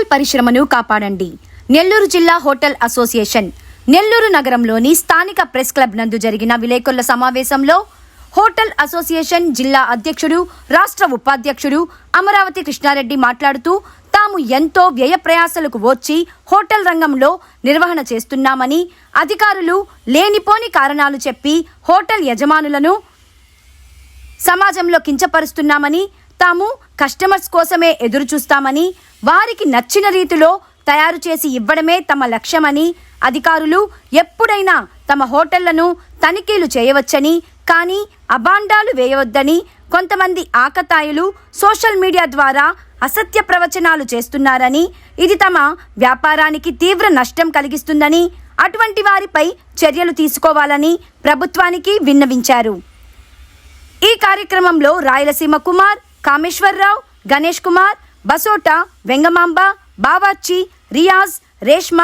Hotel పరిశ్రమను కాపాడండి. నెల్లూరు జిల్లా హోటల్ అసోసియేషన్. నెల్లూరు నగరంలోని స్థానిక ప్రెస్ క్లబ్ నందు జరిగిన విలేకరుల సమావేశంలో హోటల్ అసోసియేషన్ జిల్లా అధ్యక్షుడు రాష్ట్ర ఉపాధ్యక్షుడు అమరావతి కృష్ణారెడ్డి మాట్లాడుతూ తాము ఎంతో వ్యయ ప్రయాసలకు వచ్చి హోటల్ రంగంలో నిర్వహణ చేస్తున్నామని అధికారులు లేనిపోని కారణాలు చెప్పి హోటల్ యజమానులను సమాజంలో కించపరుస్తున్నామని తాము కస్టమర్స్ కోసమే ఎదురు చూస్తామని వారికి నచ్చిన రీతిలో తయారు చేసి ఇవ్వడమే తమ లక్ష్యమని అధికారులు ఎప్పుడైనా తమ హోటళ్ళను తనిఖీలు చేయవచ్చని కానీ అబాండాలు వేయవద్దని కొంతమంది ఆకతాయిలు సోషల్ మీడియా ద్వారా అసత్య ప్రవచనాలు చేస్తున్నారని ఇది తమ వ్యాపారానికి తీవ్ర నష్టం కలిగిస్తుందని అటువంటి వారిపై చర్యలు తీసుకోవాలని ప్రభుత్వానికి విన్నవించారు. ఈ కార్యక్రమంలో రాయలసీమ కుమార్ కామేశ్వరరావు గణేష్ కుమార్ బసోటా వెంగమాంబ బావాచి రియాజ్ రేష్మ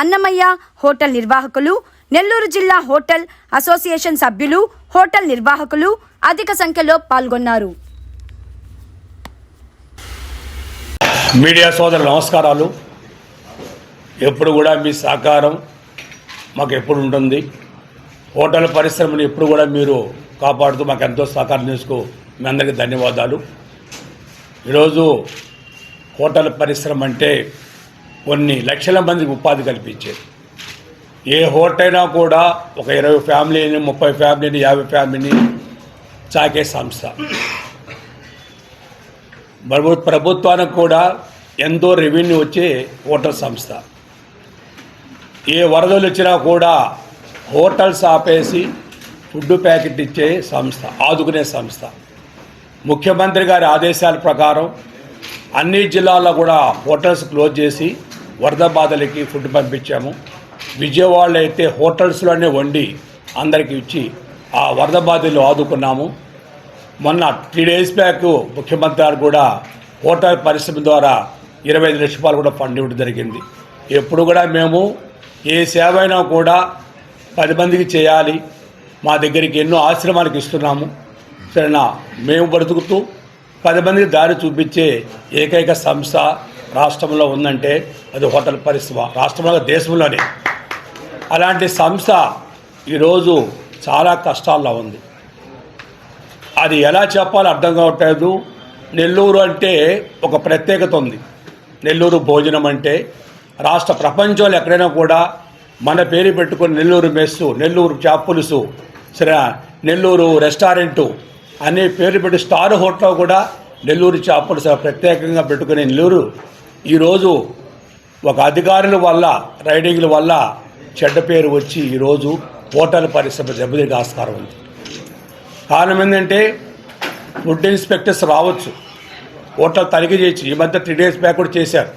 అన్నమయ్య హోటల్ నిర్వాహకులు నెల్లూరు జిల్లా హోటల్ అసోసియేషన్ సభ్యులు హోటల్ నిర్వాహకులు అధిక సంఖ్యలో పాల్గొన్నారు. మీడియా సోదరులు నమస్కారాలు. ఎప్పుడు కూడా మీ సహకారం మాకు ఎప్పుడు ఉంటుంది. హోటల్ పరిశ్రమను ఎప్పుడు కూడా మీరు కాపాడుతూ మాకు ఎంతో సహకారం చేసుకో మీ అందరికీ ధన్యవాదాలు. ఈరోజు హోటల్ పరిశ్రమ అంటే కొన్ని లక్షల మందికి ఉపాధి కల్పించేది. ఏ హోటల్ అయినా కూడా ఒక ఇరవై ఫ్యామిలీని ముప్పై ఫ్యామిలీని యాభై ఫ్యామిలీని చాకే సంస్థ. ప్రభు ప్రభుత్వానికి కూడా ఎంతో రెవెన్యూ వచ్చే హోటల్ సంస్థ. ఏ వరదలు వచ్చినా కూడా హోటల్స్ ఆపేసి ఫుడ్ ప్యాకెట్ ఇచ్చే సంస్థ ఆదుకునే సంస్థ. ముఖ్యమంత్రి గారి ఆదేశాల ప్రకారం అన్ని జిల్లాల్లో కూడా హోటల్స్ క్లోజ్ చేసి వరద బాధలకి ఫుడ్ పంపించాము. విజయవాడలో అయితే హోటల్స్లోనే వండి అందరికి ఇచ్చి ఆ వరద బాధలు ఆదుకున్నాము. మొన్న త్రీ డేస్ బ్యాక్ ముఖ్యమంత్రి గారు కూడా హోటల్ పరిశ్రమ ద్వారా ఇరవై ఐదు లక్షల రూపాయలు కూడా ఫండ్ ఇవ్వడం జరిగింది. ఎప్పుడు కూడా మేము ఏ సేవ అయినా కూడా పది మందికి చేయాలి. మా దగ్గరికి ఎన్నో ఆశ్రమాలకు ఇస్తున్నాము. సరేనా? మేము బ్రతుకుతూ పది మందికి దారి చూపించే ఏకైక సంస్థ రాష్ట్రంలో ఉందంటే అది హోటల్ పరిశ్రమ రాష్ట్రంలో దేశంలోనే. అలాంటి సంస్థ ఈరోజు చాలా కష్టాల్లో ఉంది. అది ఎలా చెప్పాలో అర్థం కావట్లేదు. నెల్లూరు అంటే ఒక ప్రత్యేకత ఉంది. నెల్లూరు భోజనం అంటే రాష్ట్ర ప్రపంచంలో ఎక్కడైనా కూడా మన పేరు పెట్టుకుని నెల్లూరు మెస్సు నెల్లూరు చాపులుసు సరే నెల్లూరు రెస్టారెంటు అనే పేరు పెట్టి స్టార్ హోటల్ కూడా నెల్లూరు చేపలు ప్రత్యేకంగా పెట్టుకునే నెల్లూరు. ఈరోజు ఒక అధికారుల వల్ల రైడింగ్ల వల్ల చెడ్డ పేరు వచ్చి ఈరోజు హోటల్ పరిశ్రమ దెబ్బతింటే ఆస్కారం ఉంది. కారణం ఏంటంటే ఫుడ్ ఇన్స్పెక్టర్స్ రావచ్చు. హోటల్ తనిఖీ చేయొచ్చు ఈ మధ్య త్రీ డేస్ బ్యాక్ కూడా చేశారు.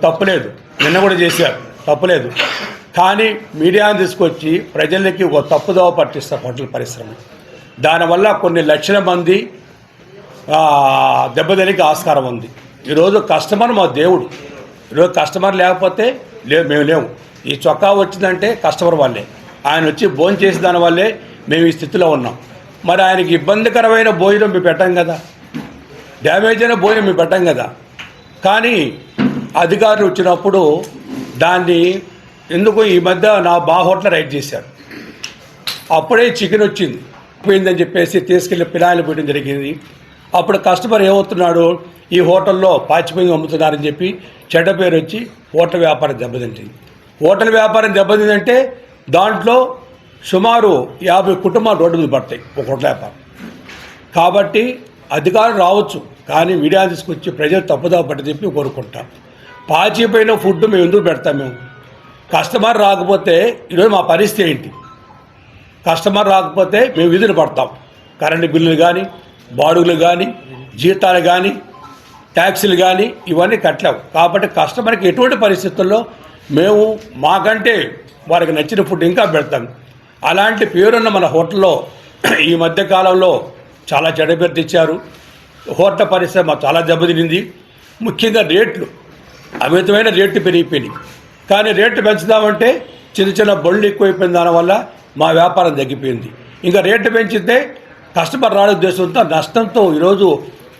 తప్పులేదు. నిన్న కూడా చేశారు. తప్పులేదు. కానీ మీడియాని తీసుకొచ్చి ప్రజలకి ఒక తప్పుదోవ పట్టిస్తారు హోటల్ పరిశ్రమ. దానివల్ల కొన్ని లక్షల మంది ఆ, ఆస్కారం ఉంది. ఈరోజు కస్టమర్ మా దేవుడు. ఈరోజు కస్టమర్ లేకపోతే లేవు మేము లేవు. ఈ చొక్కా వచ్చిందంటే కస్టమర్ వాళ్ళే. ఆయన వచ్చి భోజనం చేసిన దాని వల్లే మేము ఈ స్థితిలో ఉన్నాం. మరి ఆయనకి ఇబ్బందికరమైన భోజనం మేము పెట్టాం కదా. డ్యామేజ్ అయిన భోజనం మేము పెట్టాం కదా. కానీ అధికారులు వచ్చినప్పుడు దాన్ని ఎందుకు ఈ మధ్య నా బా హోటల్ రైడ్ చేశారు. అప్పుడే చికెన్ వచ్చింది. పోయిందని చెప్పేసి తీసుకెళ్ళి పిలాయిలు పోయడం జరిగింది. అప్పుడు కస్టమర్ ఏమవుతున్నాడు ఈ హోటల్లో పాచిపోయి అమ్ముతున్నారని చెప్పి చెడ్డ పేరు వచ్చి హోటల్ వ్యాపారం దెబ్బతింటుంది హోటల్ వ్యాపారం దెబ్బతిందంటే దాంట్లో సుమారు యాభై కుటుంబాలు రోడ్డు మీద పడతాయి ఒక హోటల్ వ్యాపారం. కాబట్టి అధికారులు రావచ్చు కానీ మీడియా తీసుకొచ్చి ప్రజలు తప్పుదా పట్టి చెప్పి కోరుకుంటాం. పాచిపోయిన ఫుడ్ మేము ఎందుకు పెడతాం మేము? కస్టమర్ రాకపోతే ఈరోజు మా పరిస్థితి ఏంటి? కస్టమర్ రాకపోతే మేము విధులు పడతాం. కరెంటు బిల్లులు కానీ బాడుగులు కానీ జీతాలు కానీ ట్యాక్సీలు కానీ ఇవన్నీ కట్టలేవు. కాబట్టి కస్టమర్కి ఎటువంటి పరిస్థితుల్లో మేము మాకంటే వారికి నచ్చిన ఫుడ్ ఇంకా పెడతాం. అలాంటి పేరున్న మన హోటల్లో ఈ మధ్య కాలంలో చాలా చెడ పేరు తెచ్చారు. హోటల్ పరిశ్రమ చాలా దెబ్బతినింది. ముఖ్యంగా రేట్లు అమితమైన రేట్లు పెరిగిపోయినాయి. కానీ రేట్లు పెంచుదామంటే చిన్న చిన్న బళ్ళు ఎక్కువైపోయిన దానివల్ల మా వ్యాపారం తగ్గిపోయింది. ఇంకా రేటు పెంచితే కస్టమర్ రాని ఉద్దేశంతో నష్టంతో ఈరోజు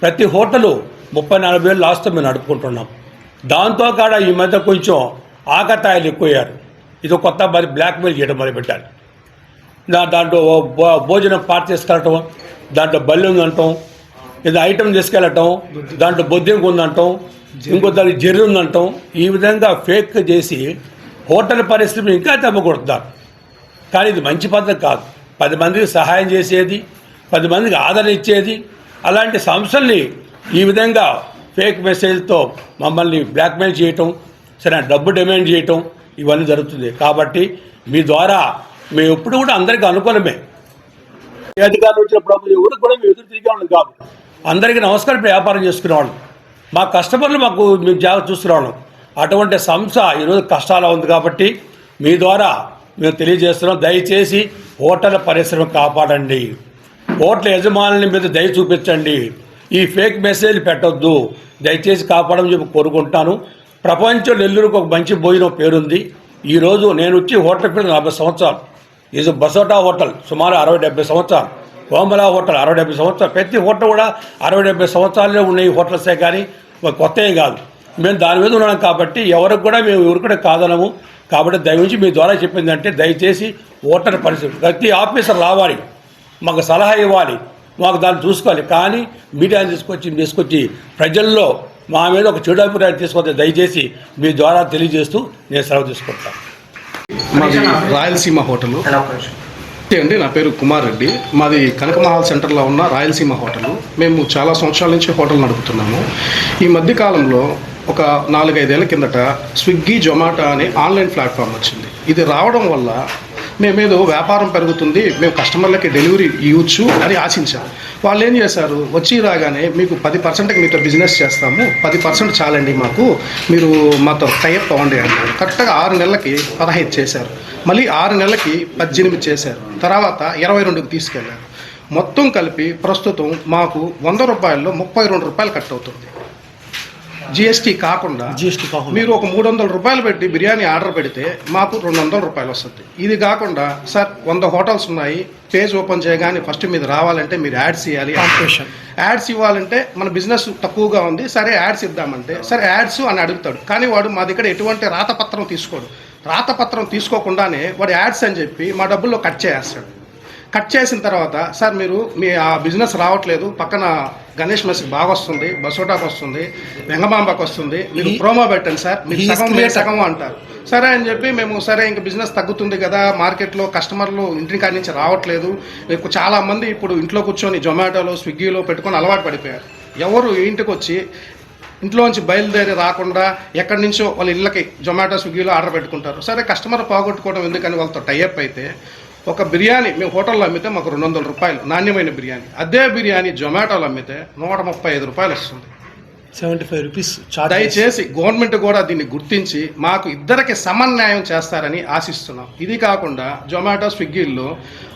ప్రతి హోటలు ముప్పై నలభై వేలు లాస్ట్తో మేము నడుపుకుంటున్నాం. దాంతో కాడ ఈ మధ్య కొంచెం ఆకతాయిలు ఎక్కువయ్యారు. ఇది కొత్త మరి బ్లాక్మెయిల్ చేయడం మొదలుపెట్టారు. దా దాంట్లో భోజనం పార్ట్ తీసుకెళ్ళటం దాంట్లో బల్లి అంటాం ఇది ఐటమ్ తీసుకెళ్ళటం దాంట్లో బొద్దింకు ఉందంటాం ఇంకో దానికి జెర్రి ఉందంటాం. ఈ విధంగా ఫేక్ చేసి హోటల్ పరిస్థితి ఇంకా దెబ్బకొడుతున్నారు కానీ ఇది మంచి పద్ధతి కాదు. పది మందికి సహాయం చేసేది పది మందికి ఆదరణ ఇచ్చేది అలాంటి సంస్థల్ని ఈ విధంగా ఫేక్ మెసేజ్తో మమ్మల్ని బ్లాక్మెయిల్ చేయటం సరే డబ్బు డిమాండ్ చేయటం ఇవన్నీ జరుగుతుంది. కాబట్టి మీ ద్వారా మేము ఎప్పుడు కూడా అందరికీ అనుకూలమే. ఏ అధికారులు వచ్చినప్పుడు ఎవరు కూడా మేము ఎదురు తిరిగే వాళ్ళం కాదు. అందరికీ నమస్కారం వ్యాపారం చేసుకునేవాళ్ళం. మా కస్టమర్లు మాకు మేము జాగ్రత్త చూస్తున్నాం అటువంటి సంస్థ ఈరోజు కష్టాలు ఉంది కాబట్టి మీ ద్వారా మేము తెలియజేస్తున్నాం దయచేసి హోటల్ పరిశ్రమ కాపాడండి. హోటల్ యజమానుల మీద దయ చూపించండి. ఈ ఫేక్ మెసేజ్ పెట్టొద్దు. దయచేసి కాపాడమని చెప్పి కోరుకుంటాను. ప్రపంచం నెల్లూరుకు ఒక మంచి భోజనం పేరుంది. ఈరోజు నేను వచ్చి హోటల్ పేరు నలభై సంవత్సరాలు. ఇది బసోటా హోటల్ సుమారు అరవై డెబ్బై సంవత్సరాలు. కోమలా హోటల్ అరవై డెబ్బై సంవత్సరాలు. ప్రతి హోటల్ కూడా అరవై డెబ్బై సంవత్సరాలే ఉన్నాయి హోటల్సే కానీ కొత్తవి కొత్త కాదు. మేము దాని మీద ఉన్నాం కాబట్టి ఎవరికి కూడా మేము ఎవరు కూడా కాదనము. కాబట్టి దయవుంచి మీ ద్వారా చెప్పిందంటే దయచేసి ఓటర్ పరిస్థితి ప్రతి ఆఫీసర్ రావాలి. మాకు సలహా ఇవ్వాలి. మాకు దాన్ని చూసుకోవాలి. కానీ మీడియాని తీసుకొచ్చి తీసుకొచ్చి ప్రజల్లో మా మీద ఒక చెడు అభిప్రాయం తీసుకొస్తే దయచేసి మీ ద్వారా తెలియజేస్తూ నేను సెలవు తీసుకుంటాను. మాది రాయలసీమ హోటల్. అండి నా పేరు కుమార్ రెడ్డి. మాది కనకమహాల్ సెంటర్లో ఉన్న రాయలసీమ హోటల్. మేము చాలా సంవత్సరాల నుంచి హోటల్ నడుపుతున్నాము. ఈ మధ్య కాలంలో ఒక నాలుగైదేళ్ళ కిందట స్విగ్గీ జొమాటో అనే ఆన్లైన్ ప్లాట్ఫామ్ వచ్చింది. ఇది రావడం వల్ల మేమేదో వ్యాపారం పెరుగుతుంది మేము కస్టమర్లకి డెలివరీ ఇవ్వచ్చు అని ఆశించాం. వాళ్ళు ఏం చేశారు? వచ్చి రాగానే మీకు పది పర్సెంట్కి మీతో బిజినెస్ చేస్తాము పది పర్సెంట్ చాలండి మాకు మీరు మాతో టైప్ అవ్వండి అంటారు. కరెక్ట్గా ఆరు నెలలకి పదహైదు చేశారు. మళ్ళీ ఆరు నెలలకి పద్దెనిమిది చేశారు. తర్వాత ఇరవై రెండుకి తీసుకెళ్ళారు మొత్తం కలిపి ప్రస్తుతం మాకు వంద రూపాయల్లో ముప్పై రెండు రూపాయలు కట్ అవుతుంది. జిఎస్టీ కాకుండా జిఎస్టీ కాకుండా. మీరు ఒక మూడు వందల రూపాయలు పెట్టి బిర్యానీ ఆర్డర్ పెడితే మాకు రెండు వందల రూపాయలు వస్తుంది. ఇది కాకుండా సార్ వంద హోటల్స్ ఉన్నాయి. పేజ్ ఓపెన్ చేయగానే ఫస్ట్ మీరు రావాలంటే మీరు యాడ్స్ ఇవ్వాలి. యాడ్స్ ఇవ్వాలంటే మన బిజినెస్ తక్కువగా ఉంది. సరే యాడ్స్ ఇద్దామంటే సరే యాడ్స్ అని అడుగుతాడు. కానీ వాడు మా దగ్గర ఎటువంటి రాతపత్రం తీసుకోడు. రాతపత్రం తీసుకోకుండానే వాడు యాడ్స్ అని చెప్పి మా డబ్బుల్లో కట్ చేసేస్తాడు. కట్ చేసిన తర్వాత సార్ మీరు మీ ఆ బిజినెస్ రావట్లేదు. పక్కన గణేష్ మెస్కి బాగా వస్తుంది బసోటాకి వస్తుంది వెంగమాంబకి వస్తుంది. మీరు ప్రోమో పెట్టండి సార్. మీరు సగం మీరు. సగం అంటారు. సరే అని చెప్పి మేము సరే ఇంక బిజినెస్ తగ్గుతుంది కదా. మార్కెట్లో కస్టమర్లు ఇంటి కాడి నుంచి రావట్లేదు. చాలా మంది ఇప్పుడు ఇంట్లో కూర్చొని జొమాటోలో స్విగ్గీలో పెట్టుకొని అలవాటు పడిపోయారు. ఎవరు ఇంటికి వచ్చి ఇంట్లోంచి బయలుదేరి రాకుండా ఎక్కడి నుంచో వాళ్ళ ఇళ్ళకి జొమాటో స్విగ్గీలో ఆర్డర్ పెట్టుకుంటారు. సరే కస్టమర్ పోగొట్టుకోవడం ఎందుకని వాళ్ళతో టైఅప్ అయితే ఒక బిర్యానీ మేము హోటల్లో అమ్మితే మాకు రెండు వందల రూపాయలు నాణ్యమైన బిర్యానీ. అదే బిర్యానీ జొమాటోలో అమ్మితే నూట ముప్పై ఐదు రూపాయలు వస్తుంది. సెవెంటీ ఫైవ్ రూపీస్ దయచేసి గవర్నమెంట్ కూడా దీన్ని గుర్తించి మాకు ఇద్దరికి సమన్వయం చేస్తారని ఆశిస్తున్నాం. ఇది కాకుండా జొమాటో స్విగ్గీల్లో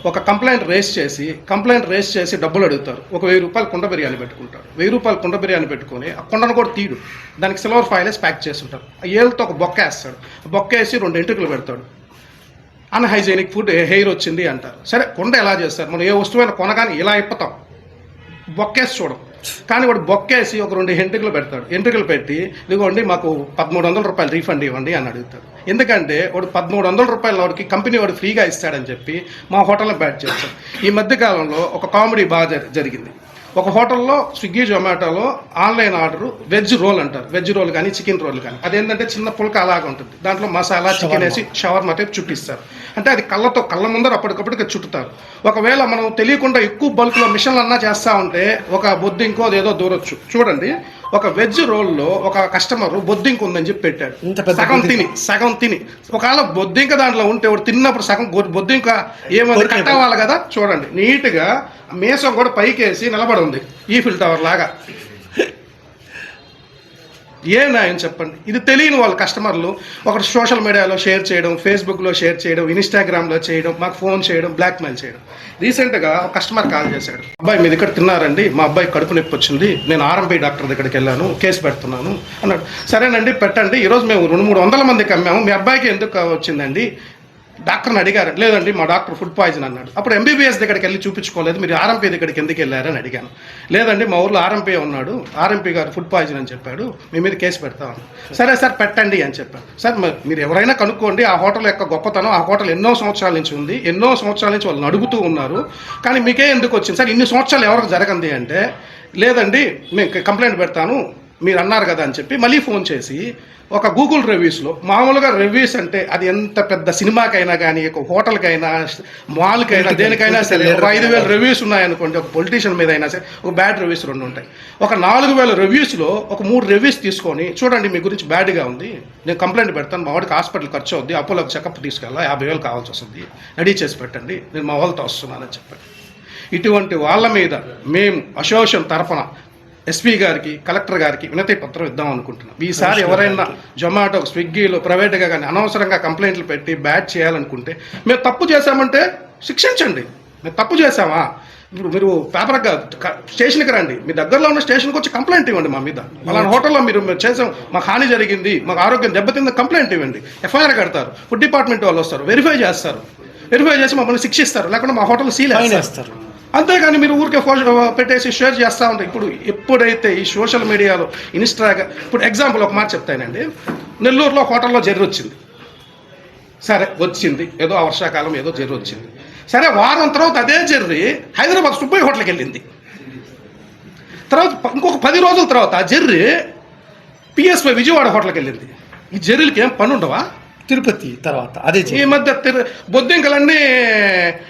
ఒక కంప్లైంట్ రేస్ చేసి కంప్లైంట్ రేస్ చేసి డబ్బులు అడుగుతారు. ఒక వెయ్యి రూపాయలు కుండ బిర్యానీ పెట్టుకుంటారు. వెయ్యి రూపాయలు కుండ బిర్యానీ పెట్టుకొని ఆ కుండను కూడా తీడు దానికి సిల్వర్ ఫైల్ వేసి ప్యాక్ చేస్తుంటారు ఆ ఏళ్ళతో ఒక బొక్క వేస్తాడు. ఆ బొక్క వేసి రెండు ఎంట్రుకలు పెడతాడు. అన్హైజీనిక్ ఫుడ్ హెయిర్ వచ్చింది అంటారు. సరే కుండ ఎలా చేస్తారు? మనం ఏ వస్తువైనా కొనగానే ఇలా ఇప్పుతాం. బొక్కేసి చూడం. కానీ వాడు బొక్కేసి ఒక రెండు ఎంట్రుకలు పెడతాడు. ఎంట్రుకలు పెట్టి ఇదిగోండి మాకు పదమూడు వందల రూపాయలు రీఫండ్ ఇవ్వండి అని అడుగుతాడు. ఎందుకంటే వాడు పదమూడు వందల రూపాయల వాడికి కంపెనీ వాడు ఫ్రీగా ఇస్తాడని చెప్పి మా హోటల్లో బ్యాట్ చేస్తాడు. ఈ మధ్య కాలంలో ఒక కామెడీ బాగా జరి- జరిగింది. ఒక హోటల్లో స్విగ్గీ జొమాటోలో ఆన్లైన్ ఆర్డర్ వెజ్ రోల్ అంటారు. వెజ్ రోల్ కానీ చికెన్ రోల్ కానీ. అదేంటంటే చిన్న పుల్క అలాగా ఉంటుంది. దాంట్లో మసాలా చికెన్ వేసి షవర్మా టైప్ చుట్టిస్తారు. అంటే అది కళ్ళతో కళ్ళ ముందర అప్పటికప్పటికి చుట్టుతారు. ఒకవేళ మనం తెలియకుండా ఎక్కువ బల్క్లో మిషన్లు అన్నా చేస్తా ఉంటే ఒక బొద్దింకో అదేదో దూరొచ్చు. చూడండి ఒక వెజ్ రోల్లో ఒక కస్టమర్ బొద్దింక ఉందని చెప్పి పెట్టాడు. సగం. తిని సగం తిని. ఒకవేళ బొద్దింక దాంట్లో ఉంటే తిన్నప్పుడు సగం బొద్దింక ఏమైంది? కట్ అవ్వాలి కదా? చూడండి నీట్గా మీసం కూడా పైకేసి నిలబడి ఉంది. ఈ ఫిల్ టవర్ లాగా. ఏ న్యాయం చెప్పండి? ఇది తెలియని వాళ్ళు కస్టమర్లు. ఒకటి సోషల్ మీడియాలో షేర్ చేయడం ఫేస్బుక్లో షేర్ చేయడం ఇన్స్టాగ్రామ్లో చేయడం మాకు ఫోన్ చేయడం బ్లాక్మెయిల్ చేయడం. రీసెంట్గా ఒక కస్టమర్ కాల్ చేశాడు. అబ్బాయి మీ దగ్గర తిన్నారండి. మా అబ్బాయి కడుపు నొప్పి వచ్చింది. నేను ఆర్ఎంపీ డాక్టర్ దగ్గరికి వెళ్ళాను. కేసు పెడుతున్నాను. అన్నాడు. సరేనండి పెట్టండి. ఈరోజు మేము రెండు మూడు వందల మందికి అమ్మాము. మీ అబ్బాయికి ఎందుకు వచ్చిందండి? డాక్టర్ని అడిగారు లేదండి మా డాక్టర్ ఫుడ్ పాయిజన్ అన్నాడు. అప్పుడు ఎంబీబీఎస్ దగ్గరికి వెళ్ళి చూపించుకోలేదు మీరు ఆర్ఎంపీ దగ్గరికి ఎందుకు వెళ్ళారని అడిగాను. లేదండి మా ఊర్లో ఆర్ఎంపీ ఉన్నాడు ఆర్ఎంపీ గారు ఫుడ్ పాయిజన్ అని చెప్పాడు మీ మీద కేసు పెడతామని సరే సార్ పెట్టండి అని చెప్పాను. సార్ మరి మీరు ఎవరైనా కనుక్కోండి ఆ హోటల్ యొక్క గొప్పతనం ఆ హోటల్ ఎన్నో సంవత్సరాల నుంచి ఉంది ఎన్నో సంవత్సరాల నుంచి వాళ్ళు అడుగుతూ ఉన్నారు కానీ మీకే ఎందుకు వచ్చింది? సార్ ఇన్ని సంవత్సరాలు ఎవరికి జరగంది అంటే లేదండి మేము కంప్లైంట్ పెడతాను మీరు అన్నారు కదా అని చెప్పి మళ్ళీ ఫోన్ చేసి ఒక గూగుల్ రివ్యూస్లో మామూలుగా రివ్యూస్ అంటే అది ఎంత పెద్ద సినిమాకైనా కానీ ఒక హోటల్కైనా మాల్కైనా దేనికైనా సరే ఒక ఐదు వేల రివ్యూస్ ఉన్నాయనుకోండి ఒక పొలిటీషియన్ మీద అయినా సరే ఒక బ్యాడ్ రివ్యూస్ రెండు ఉంటాయి. ఒక నాలుగు వేల రివ్యూస్లో ఒక మూడు రివ్యూస్ తీసుకొని చూడండి మీ గురించి బ్యాడ్గా ఉంది నేను కంప్లైంట్ పెడతాను మా వాడికి హాస్పిటల్ ఖర్చు అవుద్ది అపోలోకి చెకప్ తీసుకెళ్ళా యాభై వేలు కావాల్సి వస్తుంది రెడీ చేసి పెట్టండి నేను మా వాళ్ళతో వస్తున్నానని చెప్పాను ఇటువంటి వాళ్ళ మీద మేము అసోసియేషన్ తరఫున ఎస్పీ గారికి కలెక్టర్ గారికి వినతి పత్రం ఇద్దాం అనుకుంటున్నాం. ఈసారి ఎవరైనా జొమాటో స్విగ్గీలో ప్రైవేట్గా కానీ అనవసరంగా కంప్లైంట్లు పెట్టి బ్యాడ్ చేయాలనుకుంటే మేము తప్పు చేశామంటే శిక్షించండి. మేము తప్పు చేశామా? ఇప్పుడు మీరు పేపర్ స్టేషన్కి రండి. మీ దగ్గరలో ఉన్న స్టేషన్కి వచ్చి కంప్లైంట్ ఇవ్వండి మా మీద. అలాంటి హోటల్లో మీరు చేసాం మాకు హాని జరిగింది మాకు ఆరోగ్యం దెబ్బతింది కంప్లైంట్ ఇవ్వండి. ఎఫ్ఐఆర్ కడతారు ఫుడ్ డిపార్ట్మెంట్ వాళ్ళు వస్తారు వెరిఫై చేస్తారు. వెరిఫై చేసి మమ్మల్ని శిక్షిస్తారు లేకుంటే మా హోటల్ సీల్ వేస్తారు. అంతేగాని మీరు ఊరికే పెట్టేసి షేర్ చేస్తూ ఉంటారు ఇప్పుడు ఎప్పుడైతే ఈ సోషల్ మీడియాలో ఇన్స్టాగా ఇప్పుడు ఎగ్జాంపుల్ ఒక మాట చెప్తానండి. నెల్లూరులో హోటల్లో జరి వచ్చింది. సరే వచ్చింది. ఏదో వర్షాకాలం ఏదో జరి వచ్చింది. సరే వారం తర్వాత అదే జర్రి హైదరాబాద్ సుబ్బయ్య హోటల్కి వెళ్ళింది. తర్వాత ఇంకొక పది రోజుల తర్వాత ఆ జర్రి పిఎస్వై విజయవాడ హోటల్కి వెళ్ళింది. ఈ జర్రీలకి ఏం పని ఉండవా? తిరుపతి తర్వాత అదే ఈ. మధ్య తిరు- బొద్దింకలన్నీ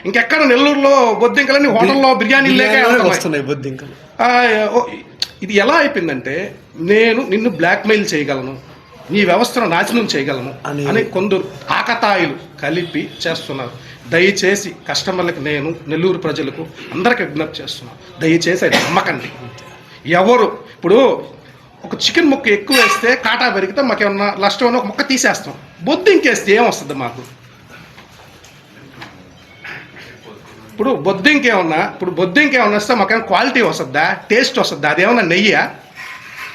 ఇంకెక్కడ నెల్లూరులో బొద్దింకలన్నీ హోటల్లో బిర్యానీ లేక వస్తున్నాయి బొద్దింకలు. ఇది ఎలా అయిపోయిందంటే నేను నిన్ను బ్లాక్మెయిల్ చేయగలను నీ వ్యవస్థను నాశనం చేయగలను అని- అని కొందరు ఆకతాయిలు కలిపి చేస్తున్నారు. దయచేసి కస్టమర్లకు నేను నెల్లూరు ప్రజలకు అందరికి విజ్ఞప్తి చేస్తున్నాను దయచేసి అది నమ్మకండి. ఎవరు ఇప్పుడు ఒక చికెన్ ముక్క ఎక్కువ వేస్తే కాటా పెరిగితే మాకేమన్నా నష్టం ఒక ముక్క తీసేస్తాం. బొద్దింకేస్తే ఏమొస్తుంది మాకు? ఇప్పుడు బొద్దింకేమన్నా ఇప్పుడు బొద్దింకేమన్నా వస్తే మాకేమైనా క్వాలిటీ వస్తుందా? టేస్ట్ వస్తుందా? అదేమన్నా నెయ్యా?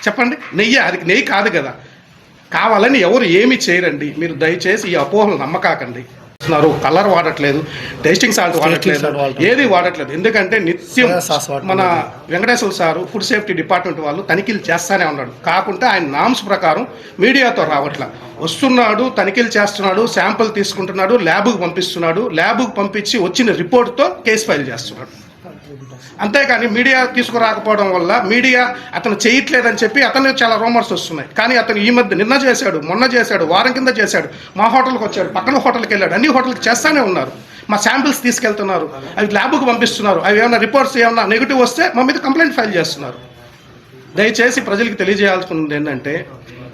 చెప్పండి. నెయ్యి? అది నెయ్యి కాదు కదా. కావాలని ఎవరు ఏమి చేయరండి. మీరు దయచేసి ఈ అపోహలు నమ్మకాకండి. ఇస్తున్నారు కలర్ వాడట్లేదు టేస్టింగ్ సాల్ట్ వాడట్లేదు. ఏది వాడట్లేదు ఎందుకంటే నిత్యం. మన Venkateswara sir food safety department వాళ్ళు తనిఖీలు చేస్తానే ఉన్నాడు కాకుంటే ఆయన నామ్స్ ప్రకారం మీడియాతో రావట్ల వస్తున్నాడు తనిఖీలు చేస్తున్నాడు శాంపుల్ తీసుకుంటున్నాడు ల్యాబ్కు పంపిస్తున్నాడు ల్యాబ్కు పంపించి వచ్చిన రిపోర్ట్తో కేసు ఫైల్ చేస్తున్నాడు అంతేకాని మీడియా తీసుకురాకపోవడం వల్ల మీడియా అతను చేయట్లేదని చెప్పి అతను చాలా రూమర్స్ వస్తున్నాయి. కానీ అతను ఈ మధ్య నిన్న చేశాడు మొన్న చేశాడు వారం కింద చేశాడు. మా హోటల్కి వచ్చాడు పక్కన హోటల్కి వెళ్ళాడు అన్ని హోటల్కి చేస్తానే ఉన్నారు. మా శాంపిల్స్ తీసుకెళ్తున్నారు అవి ల్యాబ్కు పంపిస్తున్నారు అవి ఏమైనా రిపోర్ట్స్ ఏమైనా నెగిటివ్ వస్తే మా మీద కంప్లైంట్ ఫైల్ చేస్తున్నారు. దయచేసి ప్రజలకు తెలియజేయాల్సింది ఏంటంటే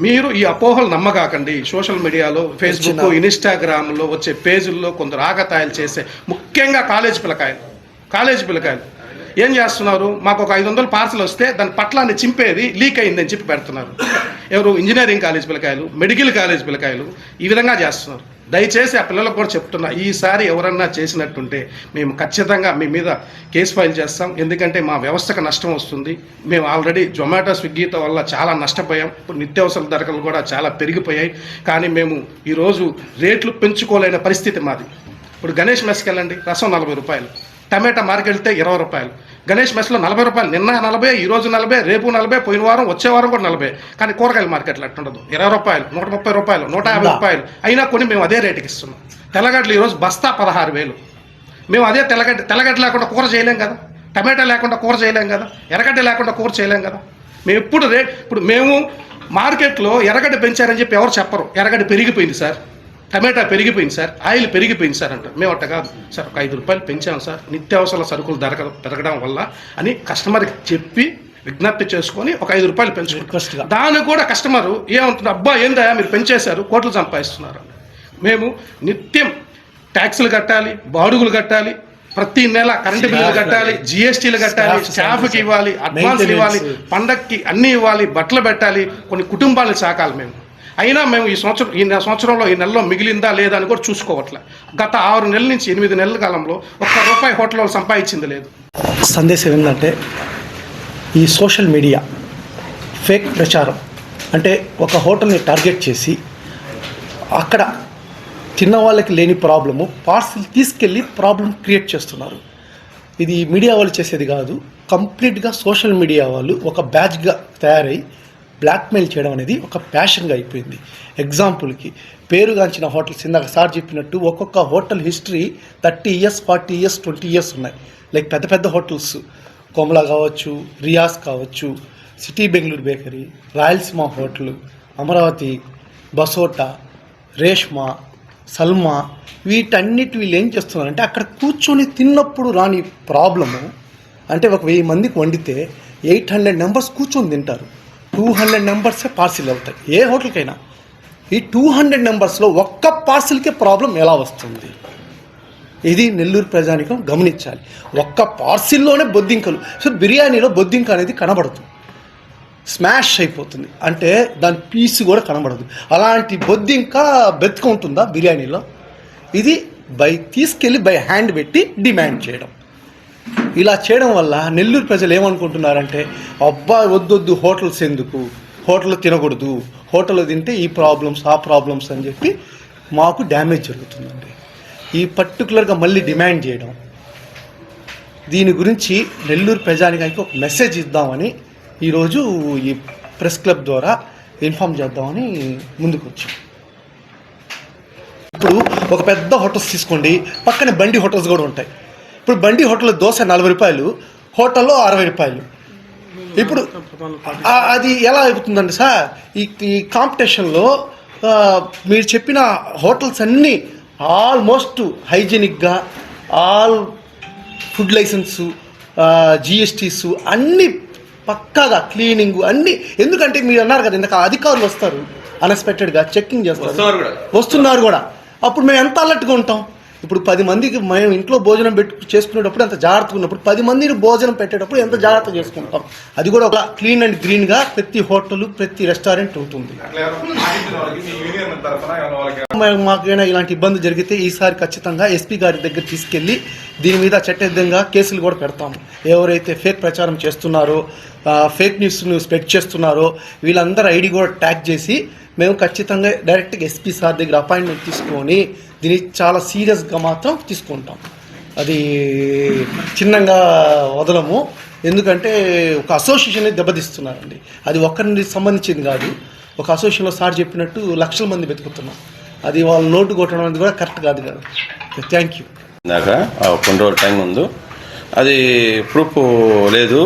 మీరు ఈ అపోహలు నమ్మకాకండి సోషల్ మీడియాలో ఫేస్బుక్ ఇన్స్టాగ్రామ్లో వచ్చే పేజీల్లో కొందరు ఆగతాయిలు చేసే ముఖ్యంగా కాలేజ్ పిల్లకాయలు. కాలేజ్ పిల్లకాయలు. ఏం చేస్తున్నారు? మాకు ఒక ఐదు వందలు పార్సల్ వస్తే దాని పట్లాన్ని చింపేది లీక్ అయిందని చెప్పి పెడుతున్నారు. ఎవరు? ఇంజనీరింగ్ కాలేజ్ పిల్లకాయలు మెడికల్ కాలేజ్ పిల్లకాయలు ఈ విధంగా చేస్తున్నారు. దయచేసి ఆ పిల్లలకు కూడా చెప్తున్నా ఈసారి ఎవరన్నా చేసినట్టుంటే మేము ఖచ్చితంగా మీ మీద కేసు ఫైల్ చేస్తాం. ఎందుకంటే మా వ్యవస్థకు నష్టం వస్తుంది. మేము ఆల్రెడీ జొమాటో స్విగ్గీతో వల్ల చాలా నష్టపోయాం. ఇప్పుడు నిత్యావసర ధరలు కూడా చాలా పెరిగిపోయాయి. కానీ మేము ఈరోజు రేట్లు పెంచుకోలేని పరిస్థితి మాది. ఇప్పుడు గణేష్ మెస్కి వెళ్ళండి. రసం నలభై రూపాయలు. టమాటా మార్కెట్ వెళ్తే ఇరవై రూపాయలు. గణేష్ మెస్లో నలభై రూపాయలు. నిన్న నలభై ఈ రోజు నలభై రేపు నలభై పోయిన వారం వచ్చే వారం కూడా నలభై. కానీ కూరగాయల మార్కెట్లో అట్టుండదు ఇరవై రూపాయలు నూట ముప్పై రూపాయలు నూట యాభై? రూపాయలు. అయినా కొన్ని మేము అదే రేటుకి ఇస్తున్నాం. తెల్లగడ్డలు ఈరోజు బస్తా పదహారు వేలు. మేము అదే తెల్లగడ్డ తెల్లగడ్డ లేకుండా కూర చేయలేం కదా. టమాటా లేకుండా కూర చేయలేం కదా. ఎర్రగడ్డ లేకుండా కూర చేయలేం కదా. మేము ఎప్పుడు రేట్ ఇప్పుడు మేము మార్కెట్లో ఎర్రగడ్డ పెంచారని చెప్పి ఎవరు చెప్పరు. ఎర్రగడ్డ పెరిగిపోయింది సార్. టమాటా పెరిగిపోయింది సార్ ఆయిల్ పెరిగిపోయింది సార్ అంటారు. మేము అట్ట కాదు సార్ ఒక ఐదు రూపాయలు పెంచాం సార్. నిత్యావసర సరుకులు ధర పెరగడం వల్ల అని కస్టమర్కి చెప్పి విజ్ఞప్తి చేసుకొని ఒక ఐదు రూపాయలు పెంచుకుంటాం. దాన్ని కూడా కస్టమరు ఏమంటుంది అబ్బా ఏందయ్యా మీరు పెంచేశారు కోట్లు సంపాదిస్తున్నారు మేము నిత్యం ట్యాక్సులు కట్టాలి బాడుగులు కట్టాలి ప్రతి నెల కరెంటు బిల్లులు కట్టాలి జిఎస్టీలు కట్టాలి స్టాఫ్కి ఇవ్వాలి అడ్వాన్స్. ఇవ్వాలి పండక్కి అన్నీ ఇవ్వాలి బట్టలు పెట్టాలి కొన్ని కుటుంబాలను సాకాలి మేము. అయినా మేము ఈ సంవత్సరం ఈ సంవత్సరంలో ఈ నెలలో మిగిలిందా లేదా అని కూడా చూసుకోవట్లే. గత ఆరు నెలల నుంచి ఎనిమిది నెలల కాలంలో ఒక్క రూపాయి హోటల్ వాళ్ళు సంపాదించింది లేదు. సందేశం ఏంటంటే ఈ సోషల్ మీడియా ఫేక్ ప్రచారం అంటే ఒక హోటల్ని టార్గెట్ చేసి అక్కడ తిన్న వాళ్ళకి లేని ప్రాబ్లము పార్సిల్ తీసుకెళ్ళి ప్రాబ్లం క్రియేట్ చేస్తున్నారు. ఇది మీడియా వాళ్ళు చేసేది కాదు కంప్లీట్గా సోషల్ మీడియా వాళ్ళు ఒక బ్యాచ్గా తయారై బ్లాక్మెయిల్ చేయడం అనేది ఒక ప్యాషన్గా అయిపోయింది. ఎగ్జాంపుల్కి పేరుగాంచిన హోటల్స్ ఇందాక సార్ చెప్పినట్టు ఒక్కొక్క hotel history thirty years forty years twenty years ఉన్నాయి. లైక్ పెద్ద పెద్ద హోటల్స్ కోమలా కావచ్చు రియాస్ కావచ్చు city Bangalore bakery Rayalaseema hotel Amaravati Basota Reshma Salma వీటన్నిటి వీళ్ళు ఏం చేస్తున్నారంటే అక్కడ కూర్చొని తిన్నప్పుడు రాని ప్రాబ్లము అంటే ఒక వెయ్యి మందికి వండితే ఎయిట్ హండ్రెడ్ నెంబర్స్ కూర్చొని తింటారు. టూ హండ్రెడ్ నెంబర్సే పార్సిల్ అవుతాయి. ఏ హోటల్కైనా. ఈ టూ హండ్రెడ్ నెంబర్స్లో ఒక్క పార్సిల్కే ప్రాబ్లం ఎలా వస్తుంది? ఇది నెల్లూరు ప్రజానికం గమనించాలి. ఒక్క పార్సిల్లోనే బొద్దింకలు. సో బిర్యానీలో బొద్దింక అనేది కనబడదు. స్మాష్ అయిపోతుంది. అంటే దాని పీస్ కూడా కనబడదు. అలాంటి బొద్దింక బెతుకుంటుందా బిర్యానీలో? ఇది బై తీసుకెళ్ళి బై హ్యాండ్ పెట్టి డిమాండ్ చేయడం. ఇలా చేయడం వల్ల నెల్లూరు ప్రజలు ఏమనుకుంటున్నారంటే అబ్బా వద్దొద్దు హోటల్స్ ఎందుకు? హోటల్ తినకూడదు. హోటల్ తింటే ఈ ప్రాబ్లమ్స్ ఆ ప్రాబ్లమ్స్ అని చెప్పి మాకు డ్యామేజ్ జరుగుతుందండి. ఈ పర్టికులర్గా మళ్ళీ డిమాండ్ చేయడం. దీని గురించి నెల్లూరు ప్రజానికానికి ఒక మెసేజ్ ఇద్దామని ఈరోజు ఈ ప్రెస్ క్లబ్ ద్వారా ఇన్ఫామ్ చేద్దామని ముందుకు వచ్చాం ఇప్పుడు ఒక పెద్ద హోటల్స్ తీసుకోండి. పక్కనే బండి హోటల్స్ కూడా ఉంటాయి. ఇప్పుడు బండి హోటల్లో దోశ నలభై రూపాయలు హోటల్లో అరవై రూపాయలు. ఇప్పుడు అది ఎలా అవుతుందండి సార్? ఈ ఈ కాంపిటీషన్లో మీరు చెప్పిన హోటల్స్ అన్నీ ఆల్మోస్ట్ హైజీనిక్గా ఆల్ ఫుడ్ లైసెన్సు జిఎస్టీస్ అన్నీ పక్కాగా క్లీనింగ్ అన్నీ. ఎందుకంటే మీరు అన్నారు కదా ఇందాక అధికారులు వస్తారు అన్ఎక్స్పెక్టెడ్గా చెక్కింగ్ చేస్తారు. వస్తున్నారు కూడా. అప్పుడు మేము ఎంత అలర్ట్గా ఉంటాం? ఇప్పుడు పది మందికి మేము ఇంట్లో భోజనం పెట్టు చేసుకునేటప్పుడు ఎంత జాగ్రత్తగా ఉన్నప్పుడు పది మందిని భోజనం పెట్టేటప్పుడు ఎంత జాగ్రత్త చేసుకుంటాం? అది కూడా ఒక క్లీన్ అండ్ గ్రీన్గా ప్రతి హోటల్ ప్రతి రెస్టారెంట్ ఉంటుంది. మాకైనా ఇలాంటి ఇబ్బంది జరిగితే ఈసారి ఖచ్చితంగా ఎస్పీ గారి దగ్గర తీసుకెళ్ళి దీని మీద చట్టబద్ధంగా కేసులు కూడా పెడతాము ఎవరైతే ఫేక్ ప్రచారం చేస్తున్నారో ఫేక్ న్యూస్ను స్ప్రెడ్ చేస్తున్నారో వీళ్ళందరూ ఐడి కూడా ట్యాగ్ చేసి మేము ఖచ్చితంగా డైరెక్ట్గా ఎస్పీ సార్ దగ్గర అపాయింట్మెంట్ తీసుకొని దీన్ని చాలా సీరియస్గా మాత్రం తీసుకుంటాం. అది చిన్నంగా వదలము. ఎందుకంటే ఒక అసోసియేషన్ దెబ్బతీస్తున్నారండి. అది ఒకరిని సంబంధించింది కాదు. ఒక అసోసియేషన్లో సార్ చెప్పినట్టు లక్షల మంది వెతుకుతున్నాం. అది వాళ్ళ నోటు కొట్టడం అనేది కూడా కరెక్ట్ కాదు కదా. థ్యాంక్ యూ ఇందాక కొన్ని రోజుల టైం ఉంది అది ప్రూఫ్ లేదు.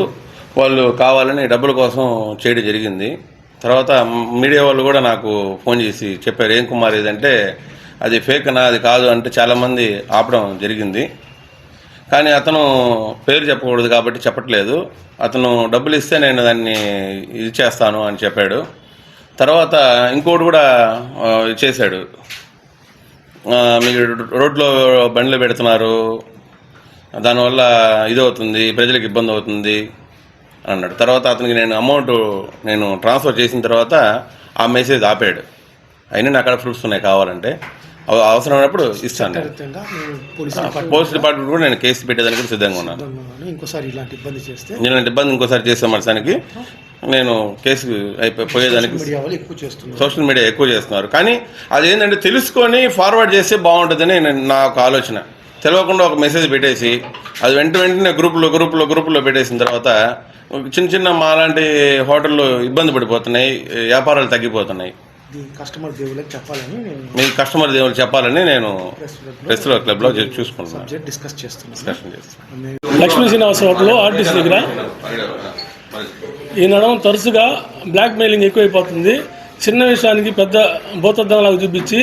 వాళ్ళు కావాలని డబ్బుల కోసం చేయడం జరిగింది. తర్వాత మీడియా వాళ్ళు కూడా నాకు ఫోన్ చేసి చెప్పారు ఏం కుమార్ ఇదంటే అది ఫేక్ నా అది కాదు అంటే చాలామంది ఆపడం జరిగింది. కానీ అతను పేరు చెప్పకూడదు కాబట్టి చెప్పట్లేదు. అతను డబ్బులు ఇస్తే నేను దాన్ని ఇది చేస్తాను అని చెప్పాడు. తర్వాత ఇంకోటి కూడా చేశాడు. మీరు రోడ్లో బండ్లు పెడుతున్నారు. దానివల్ల ఇది అవుతుంది ప్రజలకు ఇబ్బంది అవుతుంది. అన్నాడు. తర్వాత అతనికి నేను అమౌంట్ నేను ట్రాన్స్ఫర్ చేసిన తర్వాత ఆ మెసేజ్ ఆపాడు. అయినా నాకు అక్కడ ప్రూఫ్స్ ఉన్నాయి కావాలంటే. అవ- అవసరమైనప్పుడు ఇస్తాను పోలీస్ డిపార్ట్మెంట్ కూడా నేను కేసు పెట్టేదానికి కూడా సిద్ధంగా ఉన్నాను. ఇంకోసారి ఇలాంటి ఇబ్బంది చేస్తే నేను ఇబ్బంది ఇంకోసారి చేసే మనుషానికి నేను కేసు పోయేదానికి సోషల్ మీడియా ఎక్కువ చేస్తున్నారు. కానీ అదేంటంటే తెలుసుకొని ఫార్వర్డ్ చేస్తే బాగుంటుందని నా ఒక ఆలోచన. తెలియకుండా ఒక మెసేజ్ పెట్టేసి అది వెంట వెంటనే గ్రూపులో గ్రూపులో గ్రూపులో పెట్టేసిన తర్వాత చిన్న చిన్న మాలాంటి హోటళ్ళు ఇబ్బంది పడిపోతున్నాయి వ్యాపారాలు తగ్గిపోతున్నాయి. కస్టమర్ దేవుళ్ళకి చెప్పాలని నేను మీ కస్టమర్ దేవులు చెప్పాలని నేను ప్రెస్లో క్లబ్లో చూసుకుంటున్నాను. సబ్జెక్ట్ డిస్కస్ చేస్తున్నాను. లక్ష్మీ శ్రీనివాస హోటల్లో ఆర్టీసీ దగ్గర ఈ నడవం తరచుగా బ్లాక్ మెయిలింగ్ ఎక్కువైపోతుంది. చిన్న విషయానికి పెద్ద భూతద్దంలాగా చూపించి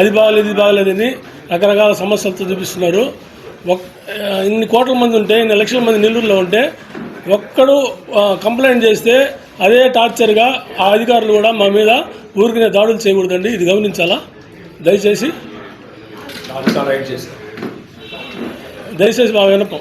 అది బాగలేదు ఇది బాగలేదని రకరకాల సమస్యలతో చూపిస్తున్నారు. ఇన్ని కోట్ల మంది ఉంటే ఇన్ని లక్షల మంది నెల్లూరులో ఉంటే ఒక్కడు కంప్లైంట్ చేస్తే అదే టార్చర్గా ఆ అధికారులు కూడా మా మీద ఊరికినే దాడులు చేయకూడదండి. ఇది గమనించాలా? దయచేసి. రైట్ చేశారు దయచేసి మా వినపం